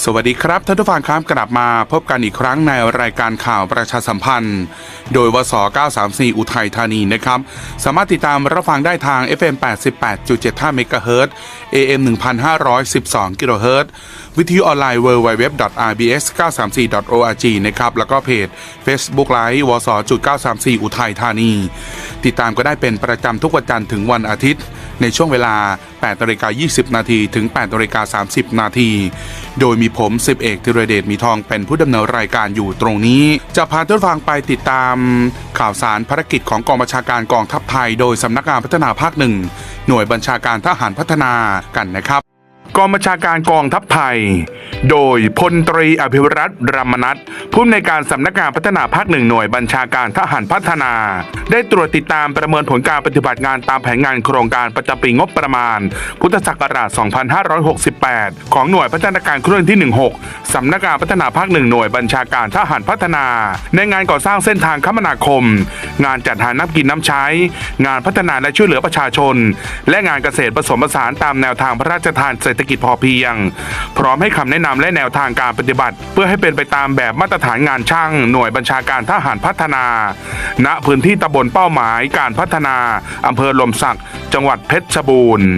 สวัสดีครับท่านผู้ฟังครับกลับมาพบกันอีกครั้งในรายการข่าวประชาสัมพันธ์ โดยวส934 อุทัยธานีนะครับ สามารถติดตามรับฟังได้ทาง FM 88.75 MHz AM 1512 kHz วิทยุออนไลน์ www.rbs934.org นะครับแล้วก็เพจ Facebook Live วส934 อุทัยธานี ติดตามก็ได้เป็นประจำทุกวันจันทร์ถึงวันอาทิตย์ ในช่วงเวลา8นาฬิกา20 นาทีถึง8นาฬิกา30 นาที โดยมีผม10เอกธีรเดชมีทองเป็นผู้ดำเนินรายการอยู่ตรงนี้ จะพาท่านฟังไปติดตาม ข่าวสารภารกิจของกองบัญชาการกองทัพไทย โดยสำนักงานพัฒนาภาคหนึ่งหน่วยบัญชาการทหารพัฒนากันนะครับ กองบัญชาการกองทัพไทย โดยพลตรีอภิรัตน์รามนัทผู้อำนการสำนักงานพัฒนาภาคหนึ่งหน่วยบัญชาการทหารพัฒนา ได้ตรวจติดตามประเมินผลการปฏิบัติงานตามแผนงานโครงการประจำปีงบประมาณ พุทธศักราช 2568 ของหน่วยพัฒนาการเคลื่อนที่ 16 สำนักงานพัฒนาภาคหนึ่งหน่วยบัญชาการทหารพัฒนา ในงานก่อสร้างเส้นทางคมนาคม งานจัดหาน้ำกินน้ำใช้ งานพัฒนาและช่วยเหลือประชาชน และงานเกษตรผสมผสานตามแนวทางพระราชทานเศรษฐกิจพอเพียง พร้อมให้คำแนะนำและแนวทางการปฏิบัติ เพื่อให้เป็นไปตามแบบมาตรฐานงานช่าง หน่วยบัญชาการทหารพัฒนา ณพื้นที่ตำบลเป้าหมายการพัฒนาอำเภอลมสักจังหวัดเพชรบูรณ์